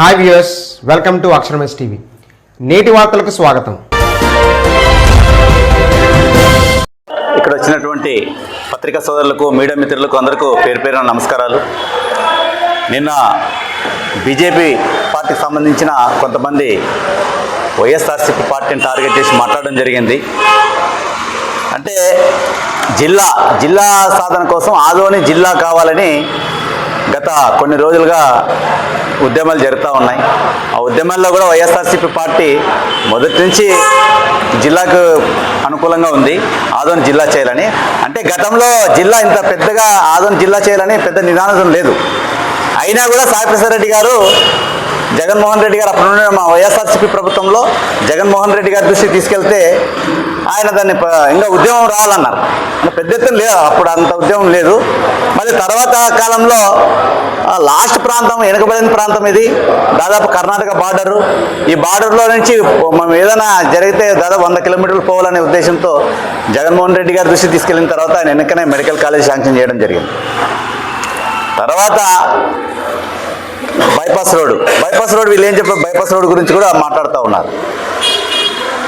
Hi viewers welcome to అక్షరమస్ TV. నేటి వార్తలకు స్వాగతం. ఇక్కడ వచ్చినటువంటి పత్రికా సోదరులకు మీడియా మిత్రులకు అందరికీ పేరు పేరున నమస్కారాలు. నిన్న బీజేపీ పార్టీకి సంబంధించిన కొంతమంది వైఎస్ఆర్సీపీ పార్టీని టార్గెట్ చేసి మాట్లాడడం జరిగింది. అంటే జిల్లా జిల్లా సాధన కోసం ఆదోని జిల్లా కావాలని గత కొన్ని రోజులుగా ఉద్యమాలు జరుగుతూ ఉన్నాయి. ఆ ఉద్యమాల్లో కూడా వైఎస్ఆర్సీపీ పార్టీ మొదటి నుంచి జిల్లాకు అనుకూలంగా ఉంది. ఆదోని జిల్లా చేయాలని. అంటే గతంలో జిల్లా ఇంత పెద్దగా ఆదోని జిల్లా చేయాలని పెద్ద నిదానం లేదు. అయినా కూడా సాయిప్రసాద్ రెడ్డి గారు జగన్మోహన్ రెడ్డి గారు అప్పుడు మా వైఎస్ఆర్సీపీ ప్రభుత్వంలో జగన్మోహన్ రెడ్డి గారి దృష్టికి తీసుకెళ్తే ఆయన దాన్ని ఇంకా ఉద్యమం రావాలన్నారు. పెద్ద ఎత్తున లేదు అప్పుడు అంత ఉద్యమం లేదు. మళ్ళీ తర్వాత కాలంలో లాస్ట్ ప్రాంతం వెనుకబడిన ప్రాంతం ఇది. దాదాపు కర్ణాటక బార్డరు. ఈ బార్డర్లో నుంచి మనం ఏదైనా జరిగితే దాదాపు వంద కిలోమీటర్లు పోవాలనే ఉద్దేశంతో జగన్మోహన్ రెడ్డి గారి దృష్టికి తీసుకెళ్ళిన తర్వాత ఆయన వెనకనే మెడికల్ కాలేజ్ శాంక్షన్ చేయడం జరిగింది. తర్వాత బైపాస్ రోడ్ బైపాస్ రోడ్ వీళ్ళు ఏం చెప్పారు? బైపాస్ రోడ్ గురించి కూడా మాట్లాడుతూ ఉన్నారు.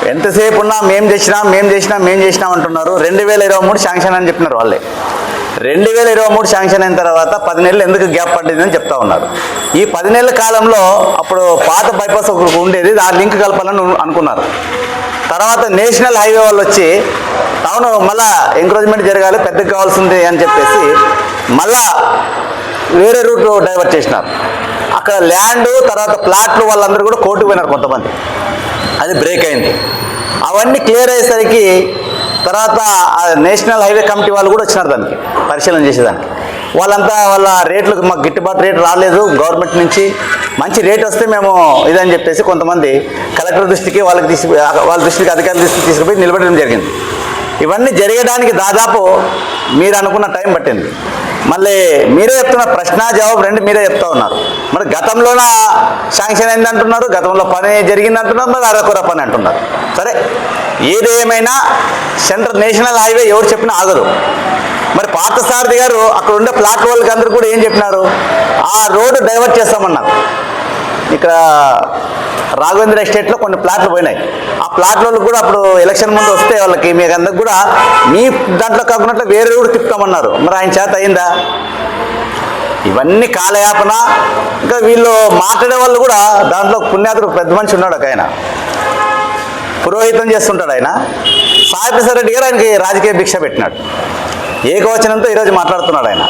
ఎంతసేపు ఉన్నా మేం చేసినాం మేం చేసినాం మేం చేసినాం అంటున్నారు. రెండు వేల ఇరవై మూడు శాంక్షన్ అని చెప్పినారు వాళ్ళే. రెండు వేల ఇరవై మూడు శాంక్షన్ అయిన తర్వాత పది నెలలు ఎందుకు గ్యాప్ పడింది అని చెప్తా ఉన్నారు. ఈ పది నెలల కాలంలో అప్పుడు పాత బైపాస్ ఒకరికి ఉండేది ఆ లింక్ కలపాలని అనుకున్నారు. తర్వాత నేషనల్ హైవే వాళ్ళు వచ్చి టౌన్ మళ్ళా ఎంకరేజ్మెంట్ జరగాలి పెద్దగా కావాల్సింది అని చెప్పేసి మళ్ళా వేరే రూట్ డైవర్ట్ చేసినారు. అక్కడ ల్యాండ్ తర్వాత ప్లాట్లు వాళ్ళందరూ కూడా కోర్టుకు పోయినారు కొంతమంది. అది బ్రేక్ అయింది. అవన్నీ క్లియర్ అయ్యేసరికి తర్వాత నేషనల్ హైవే కమిటీ వాళ్ళు కూడా వచ్చినారు దానికి పరిశీలన చేసేదానికి. వాళ్ళంతా వాళ్ళ రేట్లకు మాకు గిట్టుబాటు రేట్ రాలేదు గవర్నమెంట్ నుంచి మంచి రేట్ వస్తే మేము ఇదని చెప్పేసి కొంతమంది కలెక్టర్ దృష్టికి వాళ్ళకి తీసి వాళ్ళ దృష్టికి అధికారుల దృష్టికి తీసుకుపోయి నిలబెట్టడం జరిగింది. ఇవన్నీ జరగడానికి దాదాపు మీరు అనుకున్న టైం పట్టింది. మళ్ళీ మీరే చెప్తున్న ప్రశ్న జవాబు రెండు మీరే చెప్తా ఉన్నారు. మరి గతంలోన శాంక్షన్ అయింది అంటున్నారు గతంలో పని జరిగింది అంటున్నారు మరి అరకొర పని అంటున్నారు. సరే ఏదేమైనా సెంటర్ నేషనల్ హైవే ఎవరు చెప్పినా ఆగదు. మరి పార్థసారథి గారు అక్కడ ఉండే ప్లాట్ వాళ్ళకి అందరూ కూడా ఏం చెప్పినారు? ఆ రోడ్డు డైవర్ట్ చేస్తామన్నారు. ఇక్కడ రాఘవేంద్ర ఎస్టేట్లో కొన్ని ప్లాట్లు పోయినాయి. ఆ ప్లాట్లలో కూడా అప్పుడు ఎలక్షన్ ముందు వస్తే వాళ్ళకి మీకు అందరికి కూడా మీ దాంట్లో కాకుండా వేరే కూడా తిప్పుతామన్నారు. మరి ఆయన చేత అయిందా? ఇవన్నీ కాలయాపన. ఇంకా వీళ్ళు మాట్లాడే వాళ్ళు కూడా దాంట్లో పుణ్యాతుడు పెద్ద మనిషి ఉన్నాడు ఒక ఆయన. పురోహితం చేస్తుంటాడు ఆయన. సాయిప్రసాద్ రెడ్డి గారు ఆయనకి రాజకీయ భిక్ష పెట్టినాడు. ఏకవచనంతో ఈరోజు మాట్లాడుతున్నాడు ఆయన.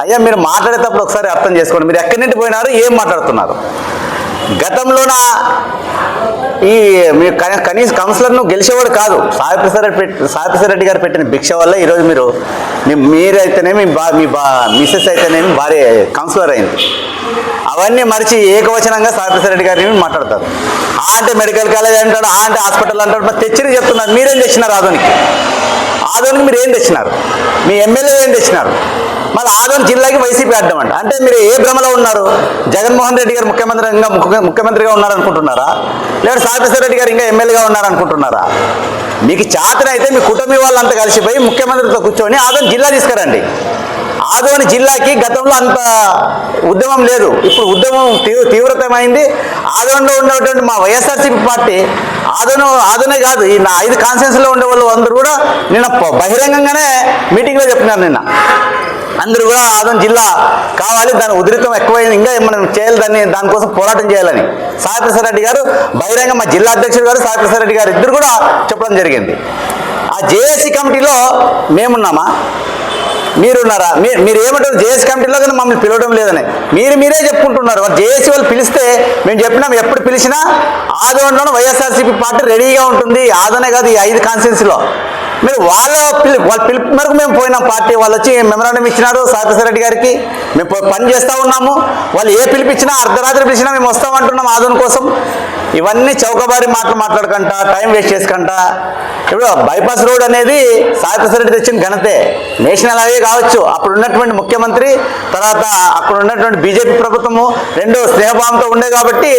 అయ్యా మీరు మాట్లాడేటప్పుడు ఒకసారి అర్థం చేసుకోండి. మీరు ఎక్కడి నుండి పోయినారు? ఏం మాట్లాడుతున్నారు? గతంలోన? ఈ మీరు కనీస కనీస కౌన్సిలర్ను గెలిచేవాడు కాదు. సాయిప్రసాద్ రెడ్డి పెట్టి సాయిప్రసాద్ రెడ్డి గారు పెట్టిన భిక్ష వల్ల ఈరోజు మీరు మీరైతేనేమి బా మీ బా మిసెస్ అయితేనేమి భారీ కౌన్సిలర్ అయింది. అవన్నీ మరిచి ఏకవచనంగా సాయిప్రసాద్ రెడ్డి గారిని మాట్లాడతారు. ఆ అంటే మెడికల్ కాలేజ్ అంటాడు ఆ అంటే హాస్పిటల్ అంటాడు మరి తెచ్చిరి చెప్తున్నారు. మీరేం తెచ్చినారు ఆధునికి ఆదోనికి మీరు ఏం తెచ్చినారు? మీ ఎమ్మెల్యే ఏం తెచ్చినారు? మళ్ళీ ఆదోని జిల్లాకి వైసీపీ అడ్డం అంటే మీరు ఏ భ్రమలో ఉన్నారు? జగన్మోహన్ రెడ్డి గారు ముఖ్యమంత్రి ఇంకా ముఖ్యమంత్రిగా ఉన్నారనుకుంటున్నారా? లేదా సాయిప్రసాద్ రెడ్డి గారు ఇంకా ఎమ్మెల్యేగా ఉన్నారనుకుంటున్నారా? మీకు చేతనైతే మీ కుటుంబీ వాళ్ళంతా కలిసిపోయి ముఖ్యమంత్రితో కూర్చొని ఆదోని జిల్లా తీసుకురండి. ఆదోని జిల్లాకి గతంలో అంత ఉద్యమం లేదు. ఇప్పుడు ఉద్యమం తీవ్ర తీవ్రతమైంది. ఆదోన్లో ఉన్నటువంటి మా వైఎస్ఆర్సీపీ పార్టీ ఆదోన ఆదోనే కాదు ఈ నా ఐదు కాన్ఫరెన్స్లో ఉండే వాళ్ళు అందరూ కూడా నిన్న బహిరంగంగానే మీటింగ్లో చెప్పినారు నిన్న. అందరూ కూడా ఆదోని జిల్లా కావాలి దాని ఉధృతం ఎక్కువైంది ఇంకా మనం చేయాలి దాన్ని దానికోసం పోరాటం చేయాలని. సాయిప్రసాద్ రెడ్డి గారు బహిరంగ మా జిల్లా అధ్యక్షుడు గారు సాయిప్రసాద్ రెడ్డి గారు ఇద్దరు కూడా చెప్పడం జరిగింది. ఆ జేఏసీ కమిటీలో మేమున్నామా? మీరున్నారా? మీరు మీరు ఏమంటారు జేఎస్ కమిటీలో కానీ మమ్మల్ని పిలవడం లేదని. మీరు మీరే చెప్పుకుంటున్నారు. మరి జేఏసీ వాళ్ళు పిలిస్తే మేము చెప్పినాం ఎప్పుడు పిలిచినా ఆదోన్లో వైఎస్ఆర్సీపీ పార్టీ రెడీగా ఉంటుంది. ఆదనే కాదు ఈ ఐదు కాన్స్టిట్యున్సీలో. మీరు వాళ్ళ వాళ్ళ పిలుపు మేరకు మేము పోయినాం పార్టీ వాళ్ళు వచ్చి మెమరాండం ఇచ్చినారు సాయిప్రసాద్ రెడ్డి గారికి. మేము పని చేస్తూ ఉన్నాము. వాళ్ళు ఏ పిలిపించినా అర్ధరాత్రి పిలిచినా మేము వస్తామంటున్నాం ఆదోన్ కోసం. ఇవన్నీ చౌకబారి మాటలు మాట్లాడకంట టైం వేస్ట్ చేసుకంట. ఇప్పుడు బైపాస్ రోడ్ అనేది సాయిప్రసాద్ రెడ్డి తెచ్చిన ఘనతే. నేషనల్ హైవే కావచ్చు అప్పుడు ఉన్నటువంటి ముఖ్యమంత్రి తర్వాత అక్కడ ఉన్నటువంటి బీజేపీ ప్రభుత్వము రెండు స్నేహభావంతో ఉండే కాబట్టి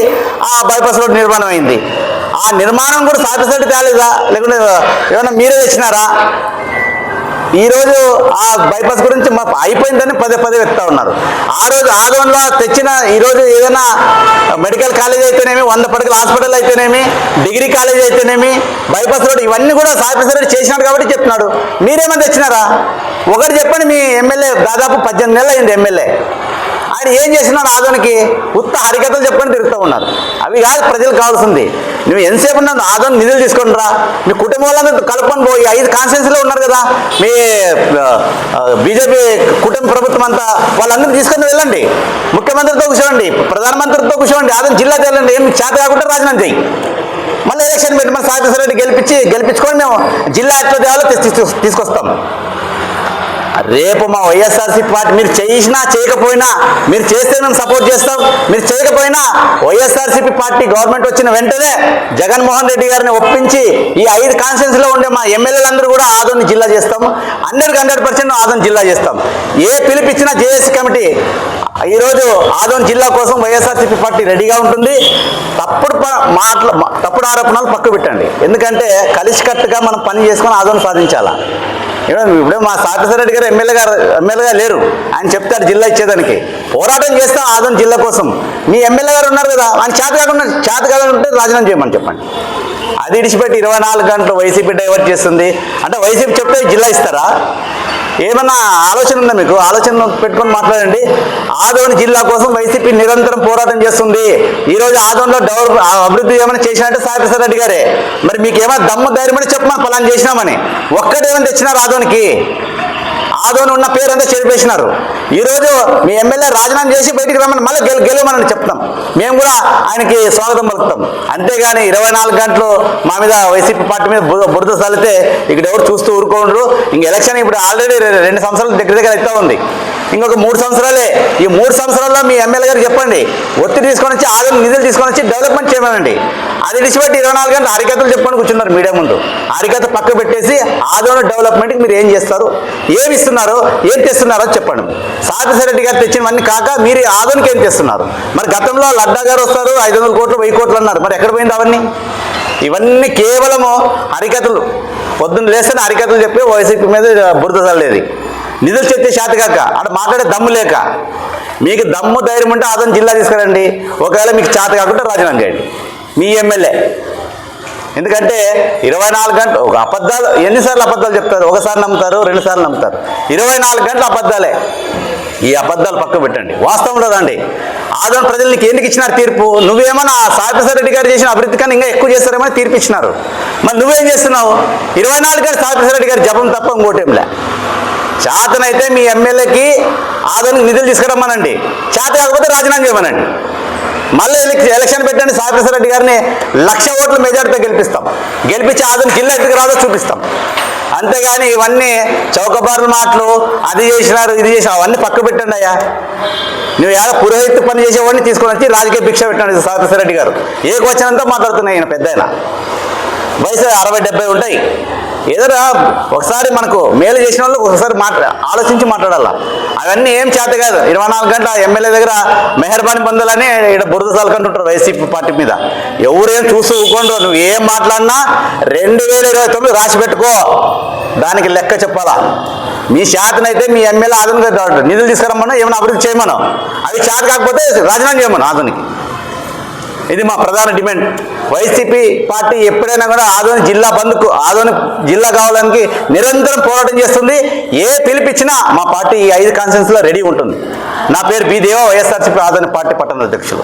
ఆ బైపాస్ రోడ్ నిర్మాణం అయింది ఆ నిర్మాణం కూడా సాయిప్రసాద్ తేలేదా లేకుంటే ఏమన్నా మీరే తెచ్చినారా ఈరోజు ఆ బైపాస్ గురించి మా అయిపోయిందని పదే పదే చెప్తా ఉన్నారు. ఆ రోజు ఆగంలో తెచ్చిన ఈరోజు ఏదైనా మెడికల్ కాలేజ్ అయితేనేమి వంద పడకల హాస్పిటల్ అయితేనేమి డిగ్రీ కాలేజ్ అయితేనేమి బైపాస్ రోడ్ ఇవన్నీ కూడా సాయి చేసినాడు కాబట్టి చెప్తున్నాడు. మీరేమైనా తెచ్చినారా? ఒకటి చెప్పండి మీ ఎమ్మెల్యే దాదాపు పద్దెనిమిది నెలలు అయింది ఎమ్మెల్యే. ఆయన ఏం చేసినాడు ఆదోనికి? ఉత్త హరికథలు చెప్పుకొని తిరుగుతూ ఉన్నారు. అవి కాదు ప్రజలకు కావాల్సింది. నువ్వు ఎంతసేపు ఉన్నావు ఆదోని నిధులు తీసుకొని రా. మీ కుటుంబం వాళ్ళందరూ కలుపుకొని పోయి ఐదు కాన్స్టిట్యూన్సీలో ఉన్నారు కదా. మీ బీజేపీ కుటుంబ ప్రభుత్వం అంతా వాళ్ళందరూ తీసుకొని వెళ్ళండి. ముఖ్యమంత్రితో కూర్చోండి ప్రధానమంత్రితో కూర్చోండి ఆదోని జిల్లా తెల్లండి ఏం చేత కాకుండా రాజీనామా చేయి. మళ్ళీ ఎలక్షన్ పెట్టి మన సాగర్ రెడ్డి గెలిపించి గెలిపించుకొని మేము జిల్లా ఎట్లా తీసుకొస్తాం. రేపు మా వైఎస్ఆర్సీ పార్టీ మీరు చేసినా చేయకపోయినా మీరు చేస్తే మేము సపోర్ట్ చేస్తాం. మీరు చేయకపోయినా వైఎస్ఆర్సీపీ పార్టీ గవర్నమెంట్ వచ్చిన వెంటనే జగన్మోహన్ రెడ్డి గారిని ఒప్పించి ఈ ఐదు కాన్స్టిట్యూన్సీలో ఉండే మా ఎమ్మెల్యేలందరూ కూడా ఆదోని జిల్లా చేస్తాం. హండ్రెడ్ హండ్రెడ్ పర్సెంట్ ఆదోని జిల్లా చేస్తాం. ఏ పిలిపించినా జేఏసీ కమిటీ ఈరోజు ఆదోని జిల్లా కోసం వైఎస్ఆర్సీపీ పార్టీ రెడీగా ఉంటుంది. తప్పుడు ప- మాటలు తప్పుడు ఆరోపణలు పక్క పెట్టండి. ఎందుకంటే కలిసికట్టుగా మనం పని చేసుకొని ఆదోని సాధించాలా? ఇప్పుడే మా సాతిశ్వర రెడ్డి గారు ఎమ్మెల్యే గారు ఎమ్మెల్యేగా లేరు. ఆయన చెప్తారు జిల్లా ఇచ్చేదానికి. పోరాటం చేస్తాం ఆదం జిల్లా కోసం. మీ ఎమ్మెల్యే గారు ఉన్నారు కదా ఆయన చేత కాకుండా చేత కాకుండా రాజీనామా చేయమని చెప్పండి. అది విడిచిపెట్టి ఇరవై నాలుగు గంటలు వైసీపీ డైవర్ట్ చేస్తుంది. అంటే వైసీపీ చెప్తే జిల్లా ఇస్తారా? ఏమన్నా ఆలోచన ఉందా మీకు? ఆలోచన పెట్టుకొని మాట్లాడండి. ఆదోని జిల్లా కోసం వైసీపీ నిరంతరం పోరాటం చేస్తుంది. ఈరోజు ఆదోన్లో డెవలప్ అభివృద్ధి ఏమైనా చేసినట్టే సాయి ప్రసాద్ రెడ్డి గారే. మరి మీకు ఏమైనా దమ్ము ధైర్యం అని చెప్పమని పలాన్ చేసినామని. ఒక్కటేమైనా తెచ్చినారు ఆదోనికి? ఆదోని ఉన్న పేరు అంతా ఈరోజు మీ ఎమ్మెల్యే రాజీనామా చేసి బయటికి రమ్మని మళ్ళీ గెలు గెలవమని చెప్తాం. మేము కూడా ఆయనకి స్వాగతం పలుకుతాం. అంతేగాని ఇరవై నాలుగు గంటలు మా మీద వైసీపీ పార్టీ మీద బురద బురద చల్లితే ఇక్కడ ఎవరు చూస్తూ ఊరుకోండ్రు? ఇంక ఎలక్షన్ ఇప్పుడు ఆల్రెడీ రెండు సంవత్సరాలు దగ్గర దగ్గర అవుతా ఉంది. ఇంకొక మూడు సంవత్సరాలే. ఈ మూడు సంవత్సరాల్లో మీ ఎమ్మెల్యే గారు చెప్పండి. ఒత్తిడి తీసుకొని వచ్చి ఆరు నిధులు తీసుకొని వచ్చి డెవలప్మెంట్ చేయమనండి. అది విడిచిపెట్టి ఇరవై నాలుగు గంటలు హరికథలు చెప్పుకొని కూర్చున్నారు మీడియా ముందు. హరికథ పక్క పెట్టేసి ఆదోన డెవలప్మెంట్కి మీరు ఏం చేస్తారు? ఏమి ఇస్తున్నారు ఏం తెస్తున్నారో చెప్పండి. సాగసరెడ్డి గారు తెచ్చినవన్నీ కాక మీరు ఆదోనికి ఏం తెస్తున్నారు? మరి గతంలో లడ్డా గారు వస్తారు ఐదు వందల కోట్లు వెయ్యి కోట్లు అన్నారు. మరి ఎక్కడ పోయింది అవన్నీ? ఇవన్నీ కేవలము హరికథలు. పొద్దున్న లేస్తేనే హరికథలు చెప్పి వైసీపీ మీద బురద చల్లేది. నిధులు చెప్తే శాత కాక అక్కడ మాట్లాడే దమ్ము లేక. మీకు దమ్ము ధైర్యం ఉంటే ఆదోని జిల్లా తీసుకురండి. ఒకవేళ మీకు చేత కాకుండా రాజీనామా చేయండి. మీ ఎమ్మెల్యే. ఎందుకంటే ఇరవై నాలుగు గంటలు ఒక అబద్ధాలు ఎన్నిసార్లు అబద్ధాలు చెప్తారు? ఒకసారి నమ్ముతారు రెండుసార్లు నమ్ముతారు. ఇరవై నాలుగు గంటలు అబద్ధాలే. ఈ అబద్ధాలు పక్క పెట్టండి. వాస్తవంలో రండి. ఆదరణ ప్రజలు నీకు ఎందుకు ఇచ్చినారు తీర్పు? నువ్వేమన్నా సాయిప్రసాద్ రెడ్డి గారు చేసిన అభివృద్ధి కన్నా ఇంకా ఎక్కువ చేస్తారేమో తీర్పు ఇచ్చినారు. మరి నువ్వేం చేస్తున్నావు? ఇరవై నాలుగు గంటలు సాయిప్రసాద్ రెడ్డి గారు జపం తప్ప ఇంకోటేంలే చేతనైతే మీ ఎమ్మెల్యేకి ఆదానికి నిధులు తీసుకురమ్మనండి. చేత కాకపోతే రాజీనామా చేయమనండి. మళ్ళీ ఎలక్షన్ పెట్టండి సాయిప్రసాద్ రెడ్డి గారిని. లక్ష ఓట్ల మెజార్టీతో గెలిపిస్తాం. గెలిపించి ఆదరణ జిల్లా ఎందుకు రాదో చూపిస్తాం. అంతేగాని ఇవన్నీ చౌకబారుల మాటలు అది చేసినారు ఇది చేసినారు అవన్నీ పక్క పెట్టండి అయ్యా. నువ్వు ఎలా పురోహిత పని చేసేవాడిని తీసుకొని వచ్చి రాజకీయ భిక్ష పెట్టండి సాయిప్రసాద్ రెడ్డి గారు. ఏ క్వశ్చన్ అంతా మాట్లాడుతున్నాయి ఆయన పెద్ద వయసు అరవై డెబ్బై ఉంటాయి. ఏదైనా ఒకసారి మనకు మేలు చేసిన వాళ్ళు ఒకసారి మాట్లా ఆలోచించి మాట్లాడాలా. అవన్నీ ఏం చేత కాదు. ఇరవై నాలుగు గంటల ఎమ్మెల్యే దగ్గర మెహర్బానీ పొందాలని ఇక్కడ బురద చల్లుకుంటుంటారు వైసీపీ పార్టీ మీద. ఎవరేం చూస్తూ ఊకోండు నువ్వు ఏం మాట్లాడినా రెండు వేల ఇరవై తొమ్మిది రాసి పెట్టుకో. దానికి లెక్క చెప్పాలా. మీ శాతనైతే మీ ఎమ్మెల్యే ఆధునిక నిధులు తీసుకురమ్మను ఏమైనా అభివృద్ధి చేయమను. అవి చేత కాకపోతే రాజీనామా చేయమను ఆధునికి ఇది మా ప్రధాన డిమాండ్. వైసీపీ పార్టీ ఎప్పుడైనా కూడా ఆదోని జిల్లా బంద్కు ఆదోని జిల్లా కావడానికి నిరంతరం పోరాటం చేస్తుంది. ఏ పిలిపించినా మా పార్టీ ఈ ఐదు కాన్ఫరెన్స్లో రెడీ ఉంటుంది. నా పేరు బి దేవ వైఎస్ఆర్సీపీ ఆదోని పార్టీ పట్టణ అధ్యక్షులు.